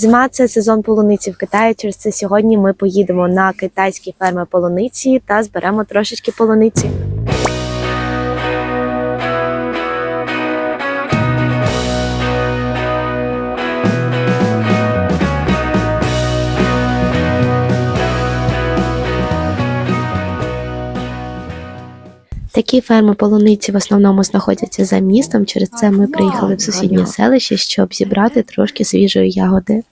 Зима це сезон полуниці в Китаї. Через це сьогодні ми поїдемо на китайські ферми полуниці та зберемо трошечки полуниці. Такі ферми полуниці в основному знаходяться за містом. Через це ми приїхали в сусіднє селище, щоб зібрати трошки свіжої ягоди.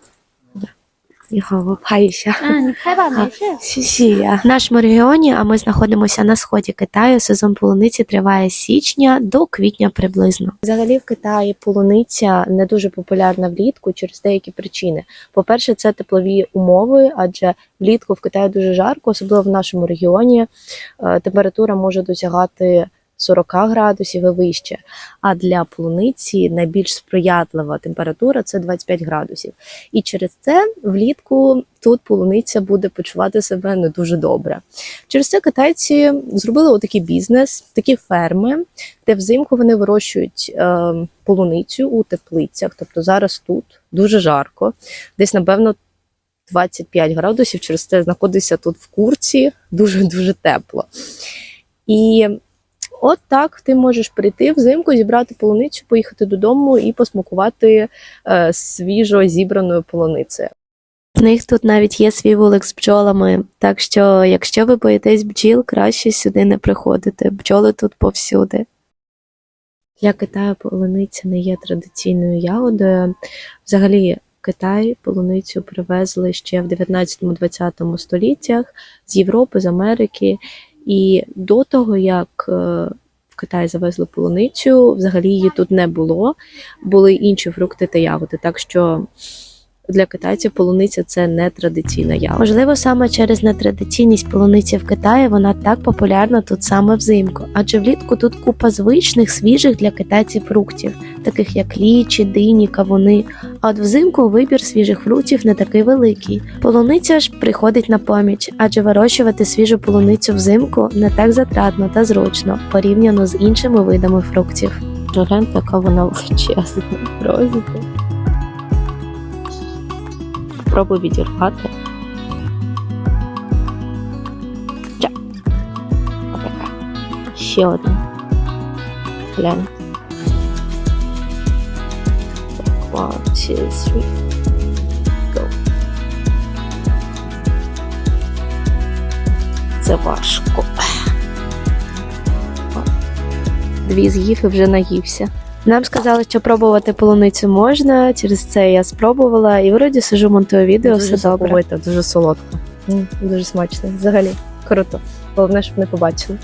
你好，我拍一下。 嗯，你拍吧，没事。 Сісія. В нашому регіоні, а ми знаходимося на сході Китаю. Сезон полуниці триває з січня до квітня приблизно. Взагалі в Китаї полуниця не дуже популярна влітку через деякі причини. По-перше, це теплові умови, адже влітку в Китаї дуже жарко, особливо в нашому регіоні. Е, Температура може досягати 40 градусів і вище. А для полуниці найбільш сприятлива температура це 25 градусів. І через це влітку тут полуниця буде почувати себе не дуже добре. Через це китайці зробили отакий бізнес, такі ферми, де взимку вони вирощують е, полуницю у теплицях. Тобто зараз тут дуже жарко, десь напевно 25 градусів. Через це знаходиться тут в курці дуже дуже тепло. І от так ти можеш прийти взимку, зібрати полуницю, поїхати додому і посмакувати е, свіжо зібраною полуницею. В них тут навіть є свій вулик з бджолами, так що, якщо ви боїтесь бджіл, краще сюди не приходити. Бджоли тут повсюди. Для Китаю полуниця не є традиційною ягодою. Взагалі, Китай полуницю привезли ще в 19-20 століттях з Європи, з Америки. І до того, як е, в Китай завезли полуницю, взагалі її тут не було. Були інші фрукти та ягоди. Так що для китайців полуниця це не традиційна ягода. Можливо, саме через нетрадиційність полуниці в Китаї вона так популярна тут саме взимку, адже влітку тут купа звичних свіжих для китайців фруктів, таких як лічі, дині, кавуни. А от взимку вибір свіжих фруктів не такий великий. Полуниця ж приходить на поміч, адже вирощувати свіжу полуницю взимку не так затратно та зручно порівняно з іншими видами фруктів. Гляньте, яка вона величезна, розі. Пробуй відірвати. Ча. Отака. Ще одна. Глянь. Так, one, two, three. Go. Це важко. Дві з'їв і вже наївся. Нам сказали, що пробувати полуницю можна. Через це я спробувала і вроді сижу, монтую відео, дуже все добре. Спробуйте, дуже солодко, дуже смачно. Взагалі круто. Головне, щоб не побачили.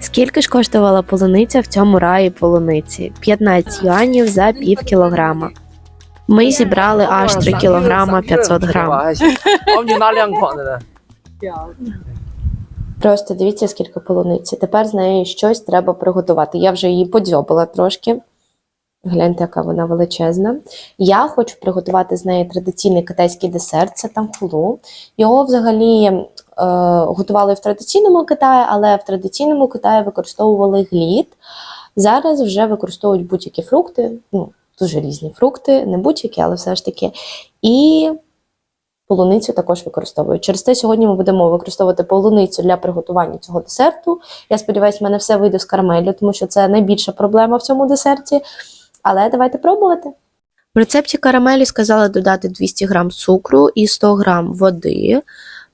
Скільки ж коштувала полуниця в цьому раї полуниці? 15 юанів за пів кілограма. Ми зібрали аж 3 кілограма 500 грам. Просто дивіться, скільки полуниці. Тепер з нею щось треба приготувати. Я вже її подзьобила трошки. Гляньте, яка вона величезна. Я хочу приготувати з неї традиційний китайський десерт це тамхулу. Його взагалі е, готували в традиційному Китаї, але в традиційному Китаї використовували глід. Зараз вже використовують будь-які фрукти, ну, дуже різні фрукти, не будь-які, але все ж таки. І полуницю також використовують. Через те сьогодні ми будемо використовувати полуницю для приготування цього десерту. Я сподіваюся, в мене все вийде з карамелі, тому що це найбільша проблема в цьому десерті. Але давайте пробувати. В рецепті карамелі сказали додати 200 г цукру і 100 г води,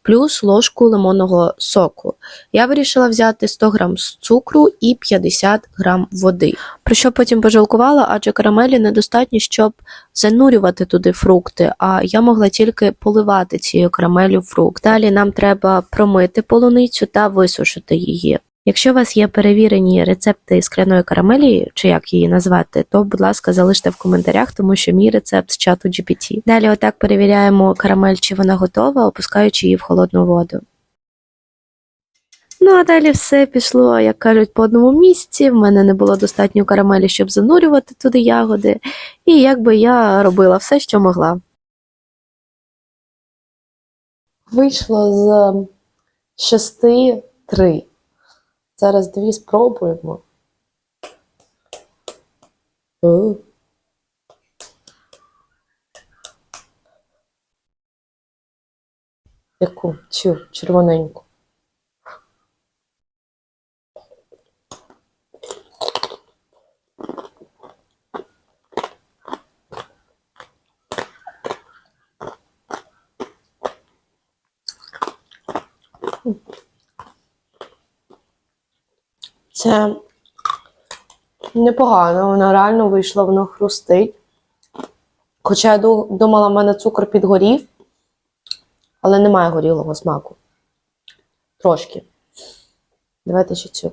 плюс ложку лимонного соку. Я вирішила взяти 100 г цукру і 50 г води. Про що потім пожалкувала, адже карамелі недостатньо, щоб занурювати туди фрукти, а я могла тільки поливати цією карамелю фрукт. Далі нам треба промити полуницю та висушити її. Якщо у вас є перевірені рецепти скляної карамелі, чи як її назвати, то, будь ласка, залиште в коментарях, тому що мій рецепт з чату GPT. Далі отак перевіряємо карамель, чи вона готова, опускаючи її в холодну воду. Ну, а далі все пішло, як кажуть, по одному місці. В мене не було достатньо карамелі, щоб занурювати туди ягоди, і якби я робила все, що могла. Вийшло з шести три. Зараз дві спробуємо. О. Яку? цю червоненьку. Це непогано, воно реально вийшло, воно хрустить. Хоча я думала, в мене цукор підгорів, але немає горілого смаку. Трошки. Давайте ще цю.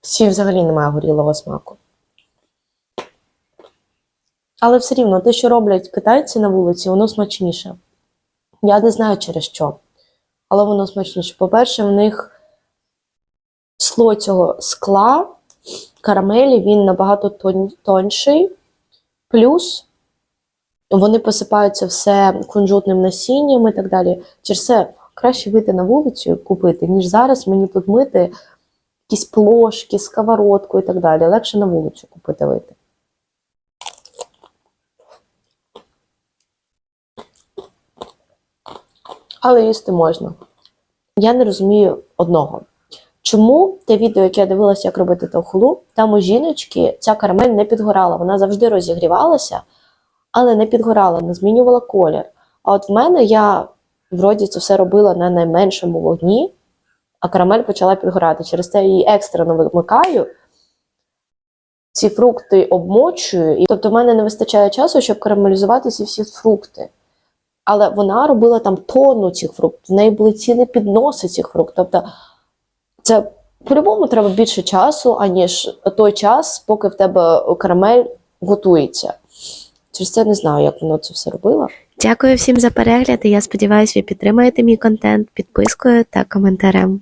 Всі взагалі немає горілого смаку. Але все рівно, те, що роблять китайці на вулиці, воно смачніше. Я не знаю через що, але воно смачніше. По-перше, в них слой цього скла, карамелі, він набагато тон- тонший. Плюс вони посипаються все кунжутним насінням і так далі. Через це краще вийти на вулицю і купити, ніж зараз мені тут мити якісь плошки, сковородку і так далі. Легше на вулицю купити вийти. Але їсти можна. Я не розумію одного. Чому те відео, яке я дивилася, як робити товхлу, там у жіночки ця карамель не підгорала. Вона завжди розігрівалася, але не підгорала, не змінювала колір. А от в мене я вроді це все робила на найменшому вогні, а карамель почала підгорати. Через це я її екстрено вимикаю. Ці фрукти обмочую, і тобто в мене не вистачає часу, щоб карамелізувати ці всі фрукти. Але вона робила там тонну цих фруктів, в неї були ціни підноси цих фруктів. Тобто це по-любому треба більше часу, аніж той час, поки в тебе карамель готується. Через це не знаю, як вона це все робила. Дякую всім за перегляд. і Я сподіваюся, ви підтримаєте мій контент підпискою та коментарем.